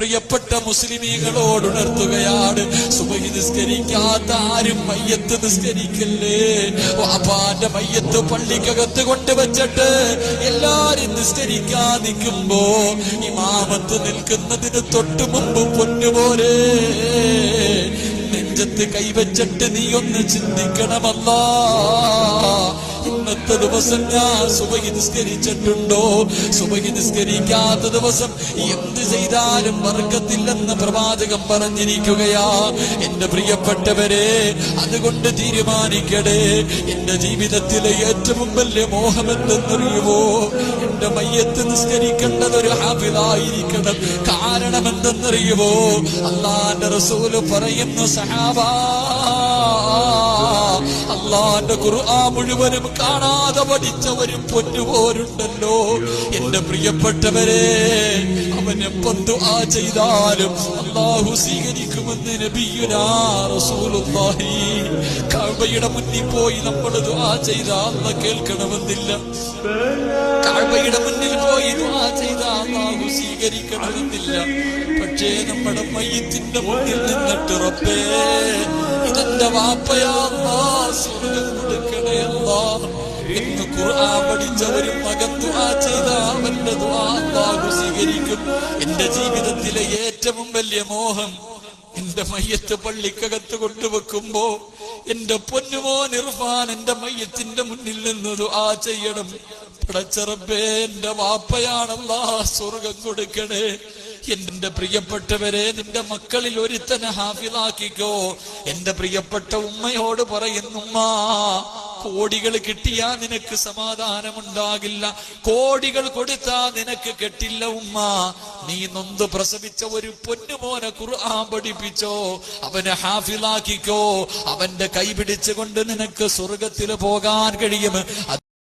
പ്രിയപ്പെട്ട മുസ്ലിമീകളോട് ഉണർത്തുകയാണ്. സുബഹി നിസ്കരിക്കാത്ത ആരും മയ്യത്ത് നിസ്കരിക്കല്ലേ? വാപ്പാന്റെ മയ്യത്ത് പള്ളിക്കകത്ത് കൊണ്ടുവച്ചിട്ട് എല്ലാരും നിസ്കരിക്കാൻ നിൽക്കുമ്പോ ഇമാമത്ത് നിൽക്കുന്നതിന് തൊട്ടു മുമ്പ് പൊന്നുപോലെ നെഞ്ചത്ത് കൈവച്ചിട്ട് നീ ഒന്ന് ചിന്തിക്കണമല്ലാ. ഇന്നത്തെ ദിവസം ഞാൻ സുബഹി നിസ്കരിച്ചിട്ടുണ്ടോ? സുബഹി നിസ്കരിക്കാത്ത ദിവസം എന്ത് ചെയ്താലും വർഗത്തില്ലെന്ന് പ്രവാചകം പറഞ്ഞിരിക്കുകയാ. എന്റെ പ്രിയപ്പെട്ടവരെ അതുകൊണ്ട് തീരുമാനിക്കടേ. എന്റെ ജീവിതത്തിലെ ഏറ്റവും വലിയ മോഹമെന്തെന്നറിയുമോ? എന്റെ മയ്യത്ത് നിസ്കരിക്കേണ്ടത് ഒരു ഹാബിലായിരിക്കണം കാരണം എന്തെന്നറിയുമോ അള്ളാന്റെ റസൂൽ പറയുന്നു സഹാബാ അള്ളാന്റെ ഖുർആൻ മുഴുവനും കാണാതെ പഠിച്ചവരും പൊന്നുപോരുണ്ടല്ലോ എന്റെ പ്രിയപ്പെട്ടവരെ അവനെ പന്തു ആ ചെയ്താലും അള്ളാഹു സ്വീകരിക്കുമെന്ന് നബിയുനാ റസൂലുള്ളാഹി. മുന്നിൽ പോയി നമ്മൾ ദുആ ചെയ്ത അല്ല കേൾക്കണമെന്നില്ല. കഅബയുടെ മുന്നിൽ പോയി ദുആ ചെയ്ത അള്ളാഹു സ്വീകരിക്കണമെന്നില്ല. പക്ഷേ നമ്മുടെ മയ്യത്തിന്റെ മുന്നിൽ നിന്നിട്ട് റബ്ബേ ഇതെന്റെ വാപ്പയാ സ്വർഗം കൊടുക്കണേ അല്ലാ. എന്ന് ഖുർആൻ പഠിച്ച ഒരു മകൻ ദുആ ചെയ്ത. അവന്റെ സ്വീകരിക്കും. എന്റെ ജീവിതത്തിലെ ഏറ്റവും വലിയ മോഹം എന്റെ മയ്യത്ത് പള്ളിക്കകത്ത് കൊണ്ടുവെക്കുമ്പോ എന്റെ പൊന്നുമോ ഇർഫാൻ എന്റെ മയ്യത്തിന്റെ മുന്നിൽ നിന്ന് ദുആ ചെയ്യണം. പടച്ചറബേ എന്റെ വാപ്പയാണല്ലാ സ്വർഗം കൊടുക്കണേ. എന്റെ പ്രിയപ്പെട്ടവരെ നിന്റെ മക്കളിൽ ഒരുത്തനെ ഹാഫിലാക്കിക്കോ. എന്റെ പ്രിയപ്പെട്ട ഉമ്മയോട് പറയുന്നുമ്മ കോടികൾ കിട്ടിയാ നിനക്ക് സമാധാനമുണ്ടാകില്ല. കോടികൾ കൊടുത്താ നിനക്ക് കെട്ടില്ല ഉമ്മ. നീ നൊന്ത് പ്രസവിച്ച ഒരു പൊന്നുമോനെ ഖുർആൻ പഠിപ്പിച്ചോ. അവനെ ഹാഫിലാക്കിക്കോ. അവന്റെ കൈ പിടിച്ചുകൊണ്ട് നിനക്ക് സ്വർഗത്തിൽ പോകാൻ കഴിയും.